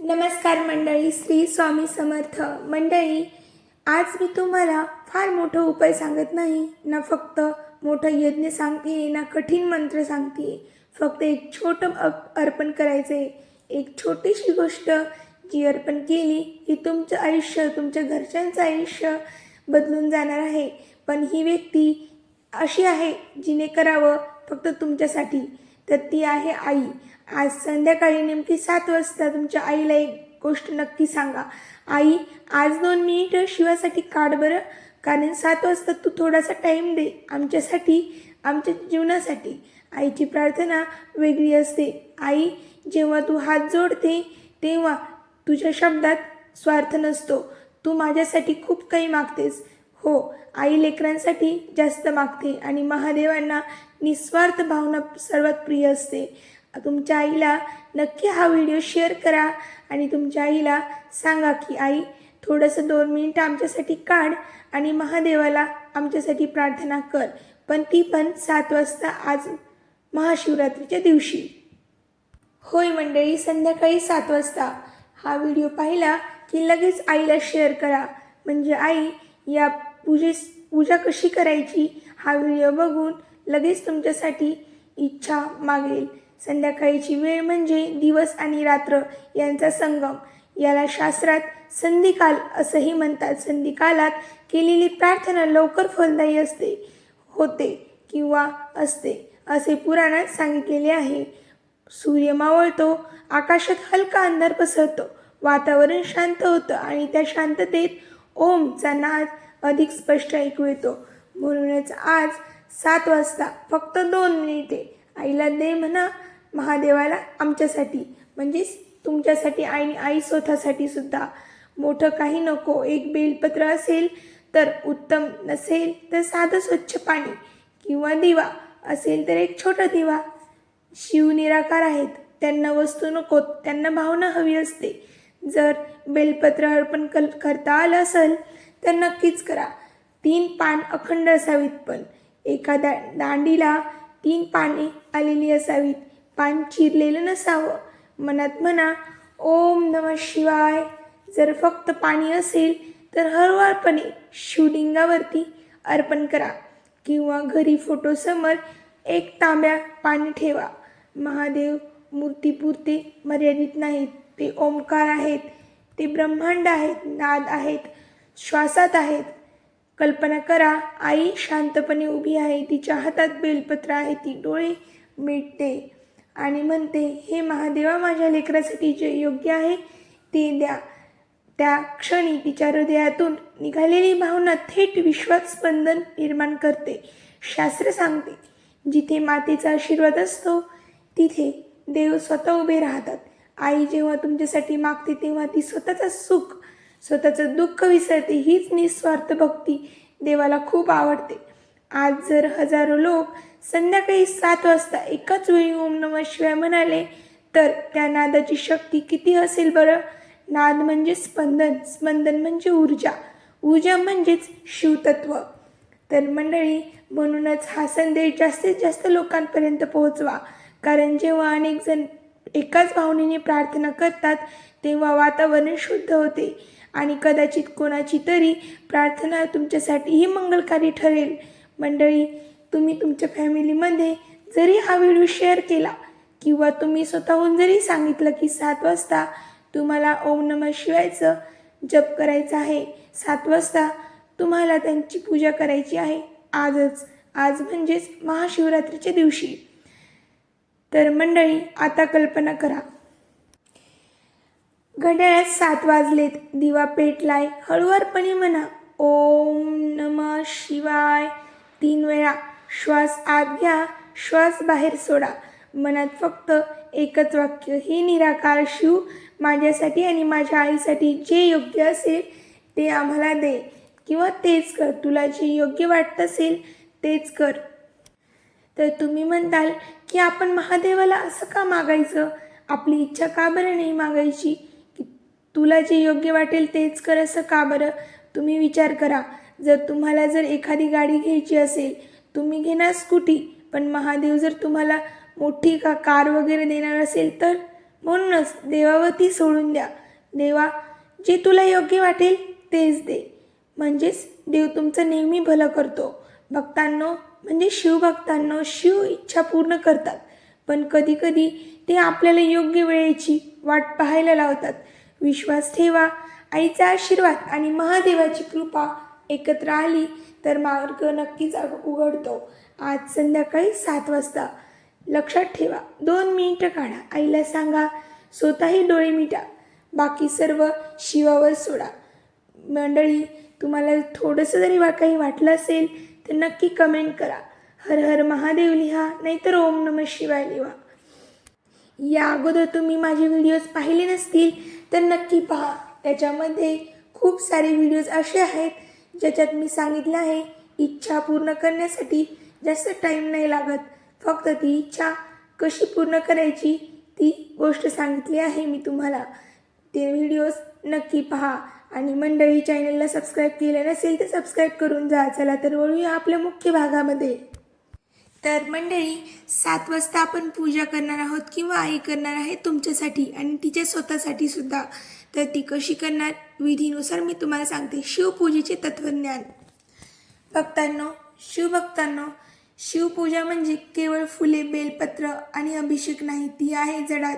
नमस्कार मंडळी श्री स्वामी समर्थ. मंडळी आज मी तुम्हाला फार मोठं उपाय सांगत नाही. ना फक्त मोठं यज्ञ सांगते ना कठीण मंत्र सांगते फक्त एक छोटं अप अर्पण करायचं आहे एक छोटीशी गोष्ट जी अर्पण केली ही तुमचं आयुष्य तुमच्या घरच्यांचं आयुष्य बदलून जाणार आहे. पण ही व्यक्ती अशी आहे जिने करावं फक्त तुमच्यासाठी. तर ती आहे आई. आज संध्याकाळी नेमकी सात वाजता तुमच्या आईला एक गोष्ट नक्की सांगा. आई आज दोन मिनिटं शिवासाठी काढ बरं कारण सात वाजता तू थोडासा टाईम दे आमच्यासाठी आमच्या जीवनासाठी. आईची प्रार्थना वेगळी असते. आई जेव्हा तू हात जोडते तेव्हा तुझ्या शब्दात स्वार्थ नसतो. तू माझ्यासाठी खूप काही मागतेस. हो आई लेकरांसाठी जास्त मागते आणि महादेवांना निस्वार्थ भावना सर्वात प्रिय असते. तुमच्या आईला नक्की हा व्हिडिओ शेअर करा आणि तुमच्या आईला सांगा की आई थोडंसं दोन मिनिटं आमच्यासाठी काढ आणि महादेवाला आमच्यासाठी प्रार्थना कर. पण ती पण सात वाजता आज महाशिवरात्रीच्या दिवशी. होय मंडळी संध्याकाळी सात वाजता. हा व्हिडिओ पाहिला की लगेच आईला शेअर करा. म्हणजे आई या पूजेस पूजा कशी करायची हा व्हिडिओ बघून लगेच तुमच्यासाठी इच्छा मागेल. संध्याकाळीची वेळ म्हणजे दिवस आणि रात्र यांचा संगम. याला शास्त्रात संधिकाल असंही म्हणतात. संधिकालात केलेली प्रार्थना लवकर फलदायी असते होते किंवा असते असे पुराणात सांगितलेले आहे. सूर्य मावळतो आकाशात हलका अंधार पसरतो वातावरण शांत होतं आणि त्या शांततेत ओमचा नाद अधिक स्पष्ट ऐकू येतो. म्हणूनच आज सात वाजता फक्त दोन मिनिटे आईला दे म्हणा महादेवाला आमच्यासाठी म्हणजेच तुमच्यासाठी आणि आई स्वतःसाठी सुद्धा. मोठं काही नको एक बेलपत्र असेल तर उत्तम नसेल तर साधं स्वच्छ पाणी किंवा दिवा असेल तर एक छोटा दिवा. शिव निराकार आहेत त्यांना वस्तू नको त्यांना भावना हवी असते. जर बेलपत्र अर्पण कल करता आलं असेल तर नक्कीच करा. तीन पान अखंड असावीत पण. एखाद्या दांडीला तीन पाने आलेली असावीत. पान चिरलेलं नसावं. मनात म्हणा ओम नम शिवाय. जर फक्त पाणी असेल तर हळूहळपणे शिवलिंगावरती अर्पण करा किंवा घरी फोटोसमोर एक तांब्या पाणी ठेवा. महादेव मूर्तीपुरते मर्यादित नाहीत. ते ओंकार आहेत ते ब्रह्मांड आहेत नाद आहेत श्वासात आहेत. कल्पना करा आई शांतपणे उभी आहे तिच्या हातात बेलपत्र आहे ती डोळे मिटते. आणि म्हणते हे महादेवा माझ्या लेकरासाठी जे योग्य आहे ते द्या. त्या क्षणी तिच्या हृदयातून निघालेली भावना थेट विश्वात स्पंदन निर्माण करते. शास्त्र सांगते जिथे मातेचा आशीर्वाद असतो तिथे देव स्वतः उभे राहतात. आई जेव्हा तुमच्यासाठी मागते तेव्हा ती स्वतःचं सुख स्वतःचं दुःख विसरते. हीच निस्वार्थ भक्ती देवाला खूप आवडते. आज जर हजारो लोक संध्याकाळी सात वाजता एकाच वेळी ओम नमः शिवाय म्हणाले तर त्या नादाची शक्ती किती असेल बरं? नाद म्हणजे स्पंदन स्पंदन म्हणजे ऊर्जा ऊर्जा म्हणजेच शिवतत्व. तर मंडळी म्हणूनच हा संदेश जास्तीत जास्त लोकांपर्यंत पोहोचवा. कारण जेव्हा अनेक जण एकाच भावनेने प्रार्थना करतात तेव्हा वातावरण शुद्ध होते आणि कदाचित कोणाची तरी प्रार्थना तुमच्यासाठीही मंगलकारी ठरेल. मंडळी तुम्ही तुमच्या फॅमिलीमध्ये जरी हा व्हिडिओ शेअर केला किंवा तुम्ही स्वतःहून जरी सांगितलं की सात वाजता तुम्हाला ओम नमः शिवायचं जप करायचं आहे सात वाजता तुम्हाला त्यांची पूजा करायची आहे आजच आज म्हणजेच महाशिवरात्रीच्या दिवशी. तर मंडळी आता कल्पना करा. घड्याळात सात वाजलेत दिवा पेटलाय हळुवारपणे म्हणा ओम नम शिवाय. तीन वेळा. श्वास आत घ्या श्वास बाहेर सोडा. मनात फक्त एकच वाक्य हे निराकार शिव माझ्यासाठी आणि माझ्या आईसाठी जे योग्य असेल ते आम्हाला दे किंवा तेच कर. तुला जे योग्य वाटत असेल तेच कर. तर तुम्ही म्हणताल की आपण महादेवाला असं का मागायचं? आपली इच्छा का बरं नाही मागायची? की तुला जे योग्य वाटेल तेच कर असं का बरं? तुम्ही विचार करा. जर तुम्हाला जर एखादी गाडी घ्यायची असेल तुम्ही घेणार स्कूटी पण महादेव जर तुम्हाला मोठी का कार वगैरे देणार असेल तर म्हणूनच देवावर ती सोडून द्या. देवा जे तुला योग्य वाटेल तेच दे. म्हणजेच देव तुमचं नेहमी भलं करतो. भक्तांनो म्हणजे शिवभक्तांनो शिव इच्छा पूर्ण करतात. पण कधीकधी ते आपल्याला योग्य वेळेची वाट पाहायला लावतात. विश्वास ठेवा आईचा आशीर्वाद आणि महादेवाची कृपा एकत्र आली तर मार्ग नक्कीच उघडतो. आज संध्याकाळी सात वाजता. लक्षात ठेवा दोन मिनिटं काढा. आईला सांगा स्वतःही डोळे मिटा. बाकी सर्व शिवावर सोडा. मंडळी तुम्हाला थोडंसं जरी वा काही वाटलं असेल तर नक्की कमेंट करा. हर हर महादेव लिहा नाहीतर ओम नम शिवाय लिहा. या अगोदर तुम्ही माझे व्हिडिओज पाहिले नसतील तर नक्की पहा. त्याच्यामध्ये खूप सारे व्हिडिओज असे आहेत ज्याच्यात मी सांगितलं आहे इच्छा पूर्ण करण्यासाठी जास्त टाईम नाही लागत. फक्त ती इच्छा कशी पूर्ण करायची ती गोष्ट सांगितली आहे मी तुम्हाला. ते व्हिडिओज नक्की पहा. आणि मंडळी चॅनलला सबस्क्राईब केलं नसेल तर सबस्क्राईब करून जा. चला तर वळूया आपल्या मुख्य भागामध्ये. तर मंडळी सात वाजता आपण पूजा करणार आहोत किंवा आई करणार आहे तुमच्यासाठी आणि तिच्या स्वतःसाठी सुद्धा. तर ती कशी करणार? विधीनुसार मी तुम्हाला सांगते. शिवपूजेचे तत्वज्ञान. भक्तांनो शिवभक्तांनो शिवपूजा म्हणजे केवळ फुले बेलपत्र आणि अभिषेक नाही ती आहे जडात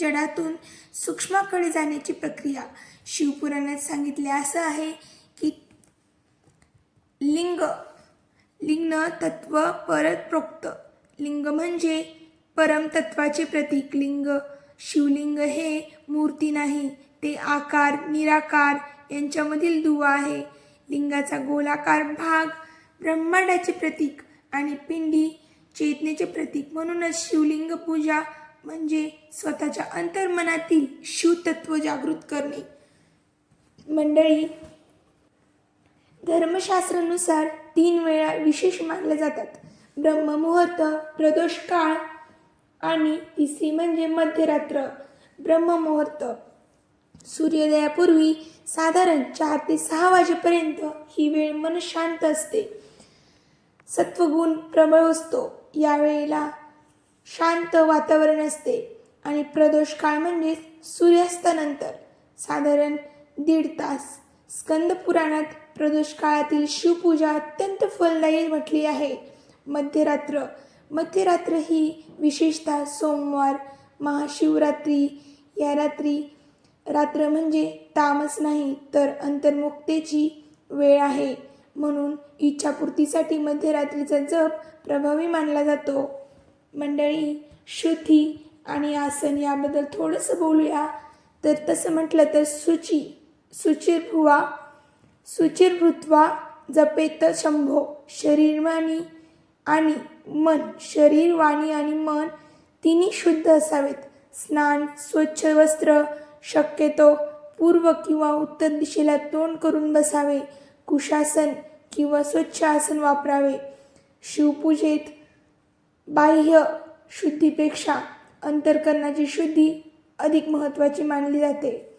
जडातून सूक्ष्माकडे जाण्याची प्रक्रिया. शिवपुराणात सांगितले असं आहे की लिंग लिंग तत्व परत प्रोक्त. लिंग म्हणजे परमतत्वाचे प्रतीक. लिंग शिवलिंग हे मूर्ती नाही ते आकार निराकार यांच्यामधील दुवा आहे. लिंगाचा गोलाकार भाग ब्रह्मांडाचे प्रतीक आणि पिंडी चेतनेचे प्रतीक म्हणूनच शिवलिंग पूजा म्हणजे स्वतःच्या अंतर्मनातील शिवतत्व जागृत करणे. मंडळी धर्मशास्त्रानुसार तीन वेळा विशेष मानल्या जातात. ब्रह्ममुहूर्त प्रदोष काळ आणि तिसरी म्हणजे मध्यरात्र. ब्रह्ममुहूर्त सूर्योदयापूर्वी साधारण चार ते सहा वाजेपर्यंत ही वेळ मन शांत असते. सत्वगुण प्रबळ असतो. यावेळेला शांत वातावरण असते आणि प्रदोष काळ म्हणजेच सूर्यास्तानंतर. साधारण दीड तास. स्कंद पुराणात प्रदोष काळातील शिवपूजा अत्यंत फलदायी म्हटली आहे. मध्यरात्र. मध्यरात्र ही विशेषतः सोमवार महाशिवरात्री या रात्री रात्र म्हणजे तामस नाही तर अंतर्मुक्तेची वेळ आहे. म्हणून इच्छापूर्तीसाठी मध्यरात्रीचा जप प्रभावी मानला जातो. मंडळी शुद्धी आणि आसन याबद्दल थोडंसं बोलूया. तर तसं म्हटलं तर सुची सुचिरभुवा सुचिरभृत्वा जपेत शंभो शरीरवाणी आणि मन. शरीर वाणी आणि मन तिन्ही शुद्ध असावेत. स्नान स्वच्छ वस्त्र शक्यतो पूर्व किंवा उत्तर दिशेला तोंड करून बसावे कुशासन किंवा स्वच्छ आसन वापरावे. शिवपूजेत बाह्य शुद्धीपेक्षा अंतर्करणाची शुद्धी अधिक महत्त्वाची मानली जाते.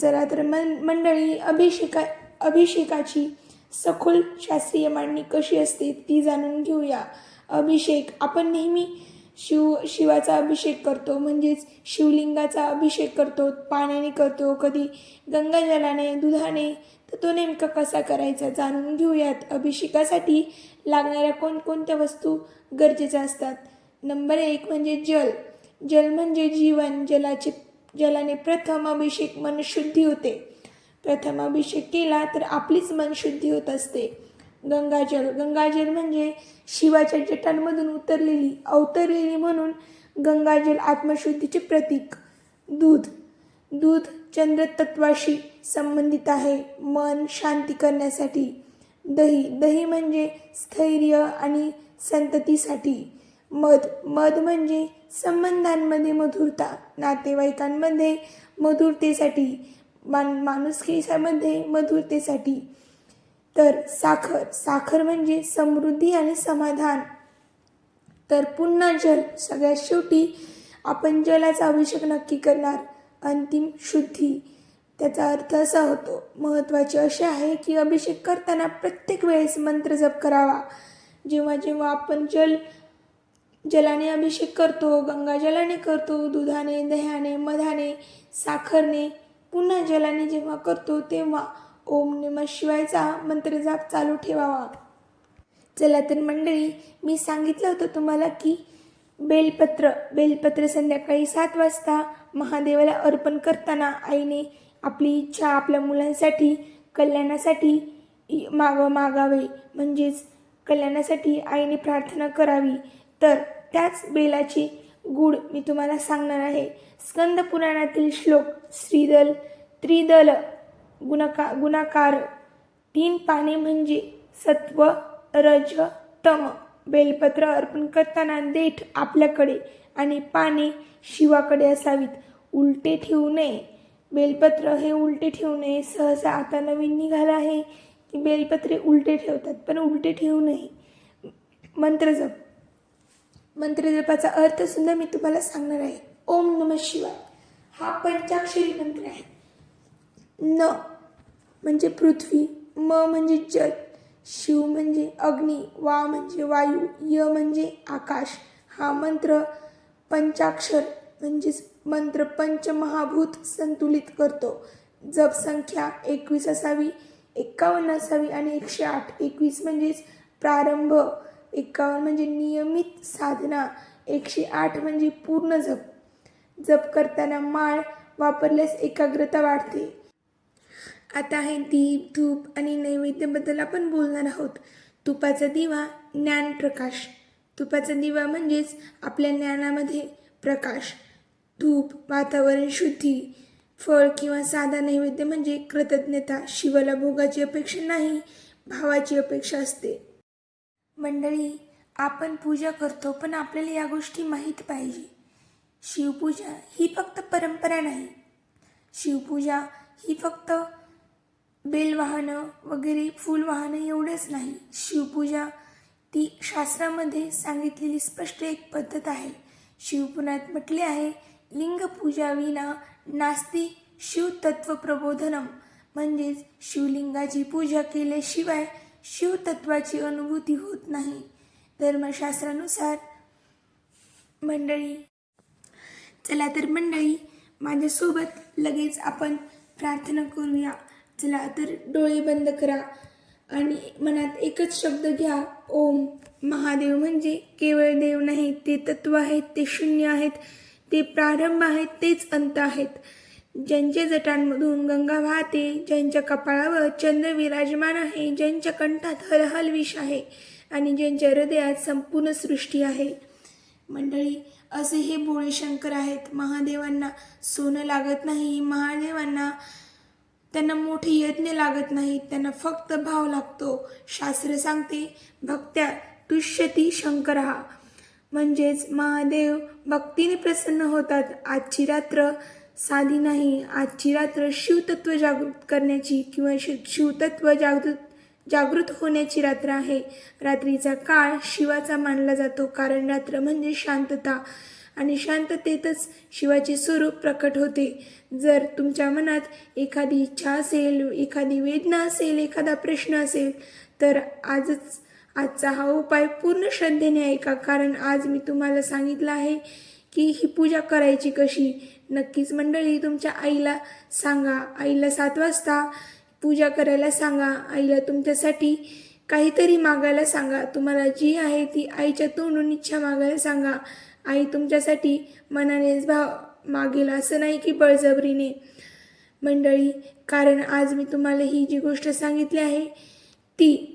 चला तर मन मंडळी अभिषेका अभिषेकाची सखोल शास्त्रीय मांडणी कशी असते ती जाणून घेऊया. अभिषेक आपण नेहमी शिव शिवाचा अभिषेक करतो म्हणजेच शिवलिंगाचा अभिषेक करतो पाण्याने करतो कधी गंगाजलाने दुधाने. तर तो नेमका कसा करायचा जाणून घेऊयात. अभिषेकासाठी लागणाऱ्या कोणकोणत्या वस्तू गरजेच्या असतात? नंबर एक म्हणजे जल. जल म्हणजे जीवन. जलाचे जलाने प्रथम अभिषेक मनशुद्धी होते. प्रथम अभिषेक केला तर आपलीच मनशुद्धी होत असते. गंगाजल गंगाजल म्हणजे शिवाच्या जटांमधून उतरलेली अवतरलेली म्हणून गंगाजल आत्मशुद्धीचे प्रतीक. दूध. दूध चंद्रतत्वाशी संबंधित आहे. मन शांती करण्यासाठी. दही. दही म्हणजे स्थैर्य आणि संततीसाठी. मध. मध म्हणजे संबंधांमध्ये मधुरता नातेवाईकांमध्ये मधुरतेसाठी मान माणुसकीमध्ये मधुरतेसाठी. तर साखर. साखर म्हणजे समृद्धी आणि समाधान. तर पुन्हा जल. सगळ्यात शेवटी आपण जलाचा अभिषेक नक्की करणार. अंतिम शुद्धी. त्याचा अर्थ असा होतो. महत्त्वाचे असे आहे की अभिषेक करताना प्रत्येक वेळेस मंत्र जप करावा. जेव्हा जेव्हा आपण जल जलाने अभिषेक करतो गंगाजलाने करतो दुधाने दह्याने मधाने साखरने पुन्हा जलाने जेव्हा करतो तेव्हा ओम नम शिवायचा मंत्रजाप चालू ठेवावा. चला तर मंडळी मी सांगितलं होतं तुम्हाला की बेलपत्र बेलपत्र संध्याकाळी सात वाजता महादेवाला अर्पण करताना आईने आपली इच्छा आपल्या मुलांसाठी कल्याणासाठी माग मागावे. म्हणजेच कल्याणासाठी आईने प्रार्थना करावी. तर त्याच बेलाची गुड मी तुम्हाला सांगणार आहे. स्कंद पुराणातील श्लोक श्रीदल त्रिदल गुणका गुणाकार. तीन पाने म्हणजे सत्व रज तम. बेलपत्र अर्पण करताना देठ आपल्याकडे आणि पाने शिवाकडे असावीत. उलटे ठेवू नये. बेलपत्र हे उलटे ठेवू नये. सहसा आता नवीन निघालं आहे. की बेलपत्रे उलटे ठेवतात पण उलटे ठेवू नये. मंत्रजप मंत्रजपाचा अर्थ सुद्धा मी तुम्हाला सांगणार आहे. ओम नम शिवाय. हा पंचाक्षरी मंत्र आहे. न म्हणजे पृथ्वी म म्हणजे जल शिव म्हणजे अग्नी वा म्हणजे वायू य म्हणजे आकाश. हा मंत्र पंचाक्षर म्हणजेच मंत्र पंचमहाभूत संतुलित करतो. जप संख्या एकवीस असावी एक्कावन्न असावी आणि एकशे आठ. एकवीस म्हणजेच प्रारंभ एक्कावन्न म्हणजे नियमित साधना एकशे आठ म्हणजे पूर्ण जप. जप करताना माळ वापरल्यास एकाग्रता वाढते. आता आहे दीप धूप आणि नैवेद्याबद्दल आपण बोलणार आहोत. तुपाचा दिवा ज्ञान प्रकाश. तुपाचा दिवा म्हणजेच आपल्या ज्ञानामध्ये प्रकाश. धूप वातावरण शुद्धी. फळ किंवा साधा नैवेद्य म्हणजे कृतज्ञता शिवाला भोगाची अपेक्षा नाही भावाची अपेक्षा असते. मंडळी आपण पूजा करतो पण आपल्याला या गोष्टी माहीत पाहिजे. शिवपूजा ही फक्त परंपरा नाही. शिवपूजा ही फक्त बेलवाहनं वगैरे फुलवाहनं एवढंच नाही. शिवपूजा ती शास्त्रामध्ये सांगितलेली स्पष्ट एक पद्धत आहे. शिवपुराणात म्हटले आहे लिंगपूजा विना नास्ती शिवतत्व प्रबोधनम म्हणजेच शिवलिंगाची पूजा केल्याशिवाय शिवतत्वाची अनुभूती होत नाही. धर्मशास्त्रानुसार मंडळी चला तर मंडळी माझ्यासोबत लगेच आपण प्रार्थना करूया. चला तर डोळे बंद करा आणि मनात एकच शब्द घ्या ओम. महादेव म्हणजे केवळ देव नाही ते तत्व आहेत ते शून्य आहेत ते प्रारंभ आहेत तेच अंत आहेत. ज्यांच्या जटांमधून गंगा वाहते ज्यांच्या कपाळावर चंद्र विराजमान आहे ज्यांच्या कंठात हलहल विष आहे आणि ज्यांच्या हृदयात संपूर्ण सृष्टी आहे. मंडळी असे हे भोळे शंकर आहेत. महादेवांना सोनं लागत नाही महादेवांना त्यांना मोठे यज्ञ लागत नाहीत त्यांना फक्त भाव लागतो. शास्त्र सांगते भक्त्या तुष्यती शंकर. हा म्हणजेच महादेव भक्तीने प्रसन्न होतात. आजची रात्र साधी नाही. आजची रात्र शिवतत्व जागृत करण्याची किंवा शिव शिवतत्व जागृत जागृत होण्याची रात्र आहे. रात्रीचा काळ शिवाचा मानला जातो. कारण रात्र म्हणजे शांतता. आणि शांततेतच शिवाचे स्वरूप प्रकट होते. जर तुमच्या मनात एखादी इच्छा असेल एखादी वेदना असेल एखादा प्रश्न असेल तर आजच आजचा हा उपाय पूर्ण श्रद्धेने ऐका. कारण आज मी तुम्हाला सांगितलं आहे की ही पूजा करायची कशी? नक्कीच मंडळी तुमच्या आईला सांगा. आईला सात वाजता पूजा करायला सांगा. आईला तुमच्यासाठी काहीतरी मागायला सांगा. तुम्हाला जी आहे ती आईच्या तोंडून इच्छा मागायला सांगा. आई तुमच्यासाठी मनानेच भाव मागेल असं नाही की बळजबरीने. मंडळी कारण आज मी तुम्हाला ही जी गोष्ट सांगितली आहे ती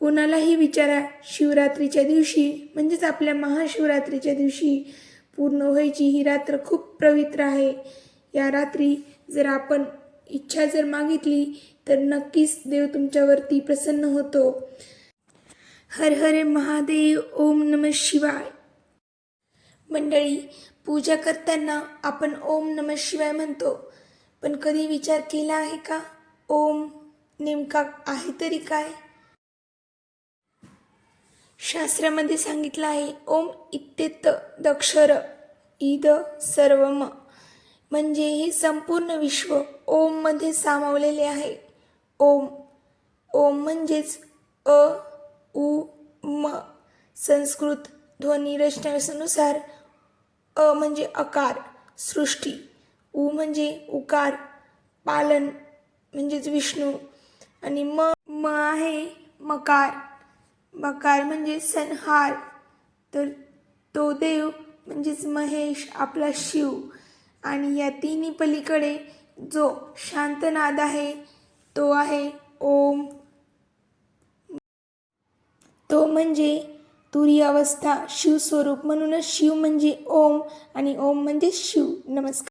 कोणालाही विचारा शिवरात्रीच्या दिवशी म्हणजेच आपल्या महाशिवरात्रीच्या दिवशी पूर्ण व्हायची ही रात्र खूप पवित्र आहे. या रात्री जर आपण इच्छा जर मागितली तर नक्कीच देव तुमच्यावरती प्रसन्न होतो. हर हरे महादेव ओम नम शिवाय. मंडळी पूजा करताना आपण ओम नम शिवाय म्हणतो. पण कधी विचार केला आहे का? ओम नेमका आहे तरी काय? शास्त्रामध्ये सांगितलं आहे ओम इत्येत दक्षर ईद सर्वम. म्हणजे हे संपूर्ण विश्व ओममध्ये सामावलेले आहे. ओम ओम म्हणजेच अ उ म. संस्कृत ध्वनी रचनेनुसार अ म्हणजे अकार सृष्टी उ म्हणजे उकार पालन म्हणजेच विष्णू आणि म म आहे मकार. मकार म्हणजे संहार. तर तो देव म्हणजेच महेश आपला शिव आणि या तिन्ही पलीकडे जो शांतनाद आहे तो आहे ओम. तो म्हणजे तुरी अवस्था शिवस्वरूप म्हणूनच शिव म्हणजे ओम आणि ओम म्हणजे शिव. नमस्कार.